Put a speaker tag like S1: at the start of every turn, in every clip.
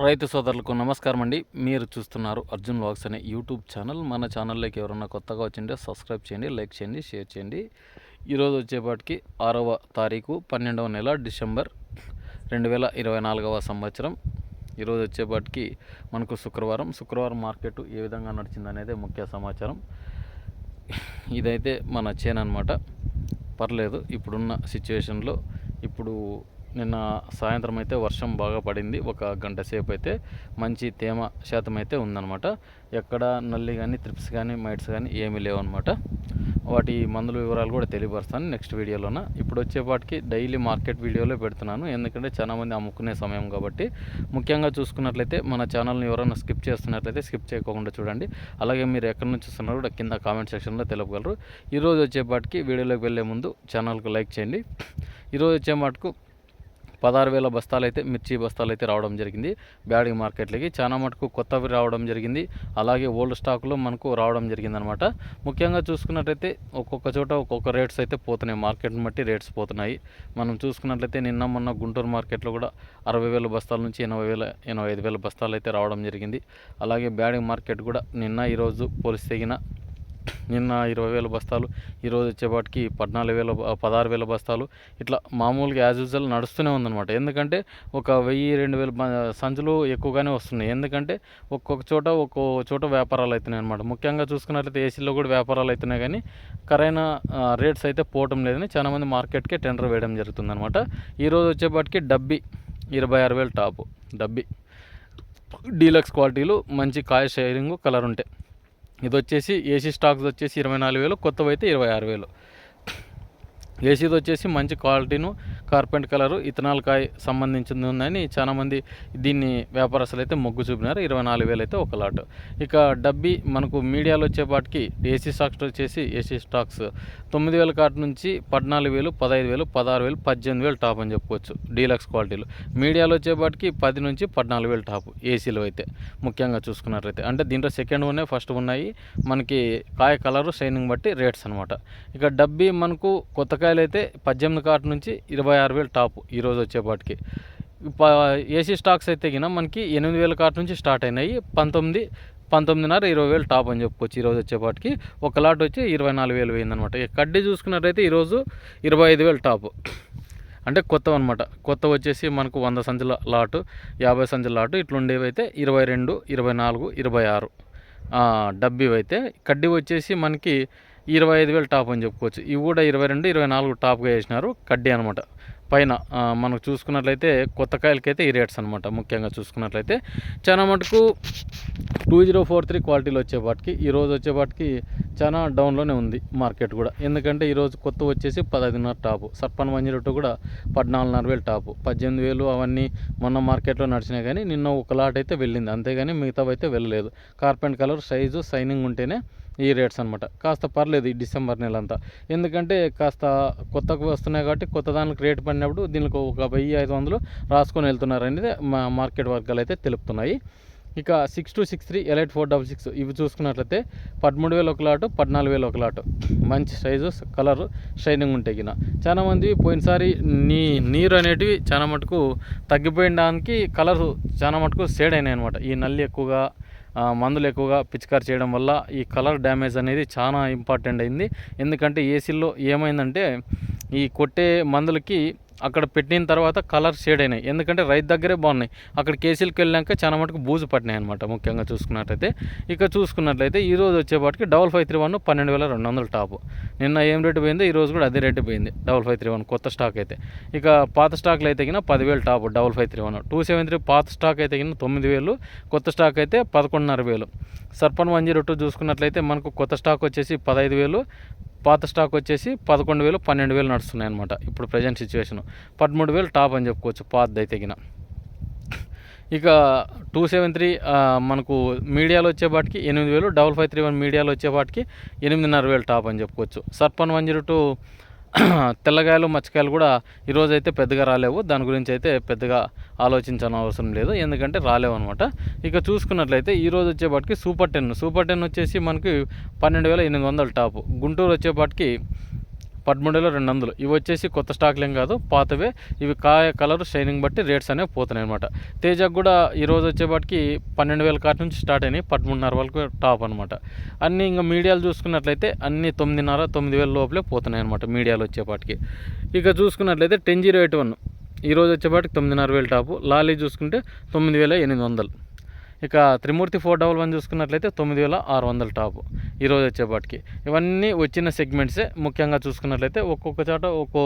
S1: రైతు సోదరులకు నమస్కారం అండి. మీరు చూస్తున్నారు అర్జున్ వాక్స్ అనే యూట్యూబ్ ఛానల్. మన ఛానల్లోకి ఎవరన్నా కొత్తగా వచ్చింటే సబ్స్క్రైబ్ చేయండి లైక్ చేయండి షేర్ చేయండి. ఈరోజు వచ్చేపాటికి ఆరవ తారీఖు పన్నెండవ నెల డిసెంబర్ రెండు వేల ఇరవై నాలుగవ సంవత్సరం. ఈరోజు వచ్చేపాటికి మనకు శుక్రవారం. శుక్రవారం మార్కెట్ ఏ విధంగా నడిచిందనేది ముఖ్య సమాచారం. ఇదైతే మన చేను అనమాట పర్లేదు ఇప్పుడున్న సిచ్యువేషన్లో ఇప్పుడు నిన్న సాయంత్రం అయితే వర్షం బాగా పడింది. ఒక గంట సేపు అయితే మంచి తేమ శాతం అయితే ఉందన్నమాట. ఎక్కడ నల్లి కానీ త్రిప్స్ కానీ మైట్స్ కానీ ఏమీ లేవన్నమాట. వాటి మందుల వివరాలు కూడా తెలియపరుస్తాను నెక్స్ట్ వీడియోలోన. ఇప్పుడు వచ్చేపాటికి డైలీ మార్కెట్ వీడియోలో పెడుతున్నాను. ఎందుకంటే చాలామంది అమ్ముకునే సమయం కాబట్టి. ముఖ్యంగా చూసుకున్నట్లయితే మన ఛానల్ని ఎవరైనా స్కిప్ చేస్తున్నట్లయితే స్కిప్ చేయకుండా చూడండి. అలాగే మీరు ఎక్కడి నుంచి చూస్తున్నారో కూడా కింద కామెంట్ సెక్షన్లో తెలపగలరు. ఈరోజు వచ్చేపాటికి వీడియోలోకి వెళ్ళే ముందు ఛానల్కు లైక్ చేయండి. ఈరోజు వచ్చే మటుకు పదహారు వేల బస్తాలు అయితే మిర్చి బస్తాలు అయితే రావడం జరిగింది. బ్యాడింగ్ మార్కెట్లకి చాలా మటుకు కొత్తవి రావడం జరిగింది. అలాగే ఓల్డ్ స్టాక్లో మనకు రావడం జరిగింది అనమాట ముఖ్యంగా చూసుకున్నట్లయితే ఒక్కొక్క చోట ఒక్కొక్క రేట్స్ అయితే పోతున్నాయి. మార్కెట్ని బట్టి రేట్స్ పోతున్నాయి. మనం చూసుకున్నట్లయితే నిన్న మొన్న గుంటూరు మార్కెట్లో కూడా అరవై వేల బస్తాల నుంచి ఎనభై వేల ఎనభై ఐదు వేల బస్తాలు అయితే రావడం జరిగింది. అలాగే బ్యాడింగ్ మార్కెట్ కూడా నిన్న ఈరోజు పోలిస్తే తగిన నిన్న ఇరవై వేల బస్తాలు ఈరోజు వచ్చేపాటికి పద్నాలుగు వేల పదహారు వేల బస్తాలు. ఇట్లా మామూలుగా యాజ్ యూజువల్ నడుస్తూనే ఉందన్నమాట. ఎందుకంటే ఒక వెయ్యి రెండు వేల సంచులు ఎక్కువగానే వస్తున్నాయి. ఎందుకంటే ఒక్కొక్క చోట ఒక్కో చోట వ్యాపారాలు అవుతున్నాయి అనమాట ముఖ్యంగా చూసుకున్నట్లయితే ఏసీలో కూడా వ్యాపారాలు అవుతున్నాయి కానీ కరైన రేట్స్ అయితే పోవటం లేదని చాలామంది మార్కెట్కే టెండర్ వేయడం జరుగుతుందన్నమాట. ఈరోజు వచ్చేపాటికి డబ్బి ఇరవై ఆరు వేలు టాపు. డబ్బి. డీలక్స్ క్వాలిటీలు మంచి కాయ షేరింగ్ కలర్ ఉంటాయి ఇది వచ్చేసి ఏసీ స్టాక్స్ వచ్చేసి ఇరవై నాలుగు వేలు కొత్తవి అయితే ఇరవై ఆరు వేలు. ఏసీది వచ్చేసి మంచి క్వాలిటీను కార్పెంట్ కలరు ఇథనాల్ కాయ సంబంధించింది ఉందని చాలామంది దీన్ని వ్యాపారస్తులు అయితే మొగ్గు చూపినారు. ఇరవై నాలుగు వేలు అయితే ఒక లాట్. ఇక డబ్బి మనకు మీడియాలో వచ్చేపాటికి ఏసీ స్టాక్స్ వచ్చేసి ఏసీ స్టాక్స్ తొమ్మిది వేల కాట్ నుంచి పద్నాలుగు వేలు పదహైదు వేలు పదహారు వేలు పద్దెనిమిది వేలు టాప్ అని చెప్పుకోవచ్చు. డీలక్స్ క్వాలిటీలు. మీడియాలో వచ్చేపాటికి పది నుంచి పద్నాలుగు వేలు టాప్ ఏసీలో అయితే ముఖ్యంగా చూసుకున్నట్లయితే. అంటే దీంట్లో సెకండ్ ఉన్నాయి ఫస్ట్ ఉన్నాయి. మనకి కాయ కలరు షైనింగ్ బట్టి రేట్స్ అనమాట ఇక డబ్బి మనకు కొత్త కాయలు అయితే పద్దెనిమిది కాట్ నుంచి ఇరవై ఆరు వేలు టాప్ ఈరోజు వచ్చేపాటికి. ప- ఏసీ స్టాక్స్ అయితే గిన మనకి ఎనిమిది వేల కాట్ నుంచి స్టార్ట్ అయినాయి. పంతొమ్మిది పంతొమ్మిదిన్నర ఇరవై వేలు టాప్ అని చెప్పుకోవచ్చు ఈరోజు వచ్చేపాటికి. ఒక లాట్ వచ్చి ఇరవై నాలుగు వేలు పోయిందనమాట కడ్డీ చూసుకున్నట్టయితే ఈరోజు ఇరవై ఐదు వేలు టాప్. అంటే కొత్త అనమాట కొత్త వచ్చేసి మనకు వంద సంచుల లాటు యాభై సంచుల లాటు ఇట్లుండేవి అయితే ఇరవై రెండు ఇరవై నాలుగు ఇరవై ఆరు. డబ్బీ అయితే కడ్డీ వచ్చేసి మనకి ఇరవై ఐదు వేలు టాప్ అని చెప్పుకోవచ్చు. ఇవి కూడా ఇరవై రెండు ఇరవై నాలుగు టాప్గా వేసినారు. కడ్డీ అనమాట పైన మనం మనకు చూసుకున్నట్లయితే కొత్త కాయలకైతే ఈ రేట్స్ అనమాట ముఖ్యంగా చూసుకున్నట్లయితే చాలా మటుకు టూ జీరో ఫోర్ త్రీ క్వాలిటీలో వచ్చేపాటికి ఈరోజు వచ్చేపాటికి చాలా డౌన్లోనే ఉంది మార్కెట్ కూడా. ఎందుకంటే ఈరోజు కొత్త వచ్చేసి పదహైదున్నర టాపు. సర్పన్ వన్ జీరో టూ కూడా పద్నాలుగున్నర వేలు టాపు. పద్దెనిమిది వేలు అవన్నీ మొన్న మార్కెట్లో నడిచినాయి కానీ నిన్న ఒక లాట్ అయితే వెళ్ళింది. అంతేగాని మిగతావైతే వెళ్ళలేదు. కార్పెంట్ కలర్ సైజు సైనింగ్ ఉంటేనే ఈ రేట్స్ అనమాట కాస్త పర్లేదు ఈ డిసెంబర్ నెల అంతా ఎందుకంటే కాస్త కొత్తకు వస్తున్నాయి కాబట్టి కొత్త దానికి రేట్ పడినప్పుడు దీనికి ఒక వెయ్యి ఐదు వందలు రాసుకొని వెళ్తున్నారు అనేది మా మార్కెట్ వర్గాలు అయితే తెలుపుతున్నాయి. ఇక six two six three elite four double six ఇవి చూసుకున్నట్లయితే పదమూడు వేలు ఒక లాటు పద్నాలుగు వేలు ఒక లాటు. మంచి సైజు కలర్ షైనింగ్ ఉంటాయి కింద చాలా మంది పోయినసారి నీ నీరు అనేటివి చాలా మటుకు తగ్గిపోయడానికి కలర్ చాలా మటుకు షేడ్ అయినాయి అనమాట ఈ నల్లి ఎక్కువగా మందులు ఎక్కువగా పిచికారి చేయడం వల్ల ఈ కలర్ డ్యామేజ్ అనేది చాలా ఇంపార్టెంట్ అయింది. ఎందుకంటే ఏసీలో ఏమైందంటే ఈ కొట్టే మందులకి అక్కడ పెట్టిన తర్వాత కలర్ షేడ్ అయినాయి. ఎందుకంటే రైతు దగ్గరే బాగున్నాయి. అక్కడ కేసీలకు వెళ్ళాక చాలా మటుకు బూజు పట్టినాయి అనమాట ముఖ్యంగా చూసుకున్నట్లయితే ఇక చూసుకున్నట్లయితే ఈ రోజు వచ్చేపాటికి డబల్ ఫైవ్ త్రీ వన్ పన్నెండు వేల రెండు వందలు టాప్. నిన్న ఏం రేటు పోయిందో ఈ రోజు కూడా అదే రేటు పోయింది డబల్ ఫైవ్ త్రీ వన్ కొత్త స్టాక్ అయితే. ఇక పాత స్టాక్లు అయితే కింద పదివేలు top double five three one. Two seven three పాత స్టాక్ అయితే కింద తొమ్మిది వేలు కొత్త స్టాక్ అయితే పదకొండున్నర వేలు. సర్పన్ వన్ జీరో టూ చూసుకున్నట్లయితే మనకు కొత్త స్టాక్ వచ్చేసి పదహైదు వేలు పాత స్టాక్ వచ్చేసి పదకొండు వేలు పన్నెండు వేలు నడుస్తున్నాయి అనమాట ఇప్పుడు ప్రజెంట్ సిచ్యువేషన్ పదమూడు వేలు టాప్ అని చెప్పుకోవచ్చు పాతది తగిన గిన. ఇక టూ సెవెన్ త్రీ మనకు మీడియాలో వచ్చేపాటికి ఎనిమిది వేలు డబల్ ఫైవ్ త్రీ వన్ మీడియాలో వచ్చేపాటికి ఎనిమిదిన్నర వేలు టాప్ అని చెప్పుకోవచ్చు. సర్పన్ వన్ జీరో టూ తెల్లగాయలు మచ్చకాయలు కూడా ఈరోజు అయితే పెద్దగా రాలేవు. దాని గురించి అయితే పెద్దగా ఆలోచించాల్సిన అవసరం లేదు. ఎందుకంటే రాలేవు అనమాట ఇక చూసుకున్నట్లయితే ఈరోజు వచ్చేపాటికి సూపర్ టెన్. సూపర్ టెన్ వచ్చేసి మనకి పన్నెండు వేల ఎనిమిది వందల టాపు. గుంటూరు వచ్చేపాటికి పదమూడు వేల రెండు వందలు ఇవి వచ్చేసి కొత్త స్టాక్లు ఏం కాదు పాతవే. ఇవి కాయ కలర్ షైనింగ్ బట్టి రేట్స్ అనేవి పోతున్నాయి అనమాట తేజకు కూడా ఈరోజు వచ్చేపాటికి పన్నెండు వేల కాటి నుంచి స్టార్ట్ అయినాయి పదమూడున్నర వరకు టాప్ అనమాట అన్నీ ఇంకా మీడియాలు చూసుకున్నట్లయితే అన్ని తొమ్మిదిన్నర తొమ్మిది వేల లోపలే పోతున్నాయి అనమాట మీడియాలు వచ్చేపాటికి. ఇక చూసుకున్నట్లయితే టెన్ జీరో ఎయిట్ వన్. ఈరోజు వచ్చేపాటికి తొమ్మిదిన్నర వేలు టాపు. లాలీ చూసుకుంటే తొమ్మిది వేల ఎనిమిది వందలు. ఇక త్రిమూర్తి ఫోర్ డబల్ వన్ చూసుకున్నట్లయితే తొమ్మిది వేల ఆరు వందల టాపు ఈరోజు వచ్చేపాటికి. ఇవన్నీ వచ్చిన సెగ్మెంట్సే ముఖ్యంగా చూసుకున్నట్లయితే ఒక్కొక్క చోట ఒక్కో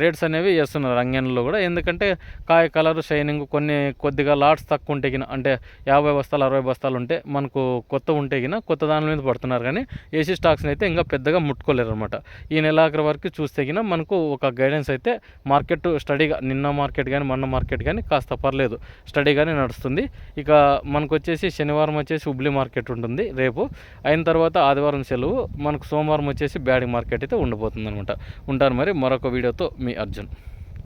S1: రేట్స్ అనేవి వేస్తున్నారు రంగంలో కూడా. ఎందుకంటే కాయ కలర్ షైనింగ్ కొన్ని కొద్దిగా లాట్స్ తక్కువ ఉంటే గిన అంటే యాభై బస్తాలు అరవై బస్తాలు ఉంటే మనకు కొత్త ఉంటే గిన కొత్త దాని మీద పడుతున్నారు. కానీ ఏసీ స్టాక్స్ని అయితే ఇంకా పెద్దగా ముట్టుకోలేరు అనమాట ఈ నెలాఖరు వరకు చూస్తే గిన మనకు ఒక గైడెన్స్ అయితే మార్కెట్ స్టడీగా నిన్న మార్కెట్ కానీ మొన్న మార్కెట్ కానీ కాస్త పర్లేదు. స్టడీగానే నడుస్తుంది. ఇక మనకు వచ్చేసి శనివారం వచ్చేసి హుబ్లీ మార్కెట్ ఉంటుంది రేపు. అయిన తర్వాత ఆదివారం సెలవు. మనకు సోమవారం వచ్చేసి బ్యాడి మార్కెట్ అయితే ఉండబోతుంది అనమాట ఉంటారు మరి మరొక వీడియోతో మీ అర్జున్.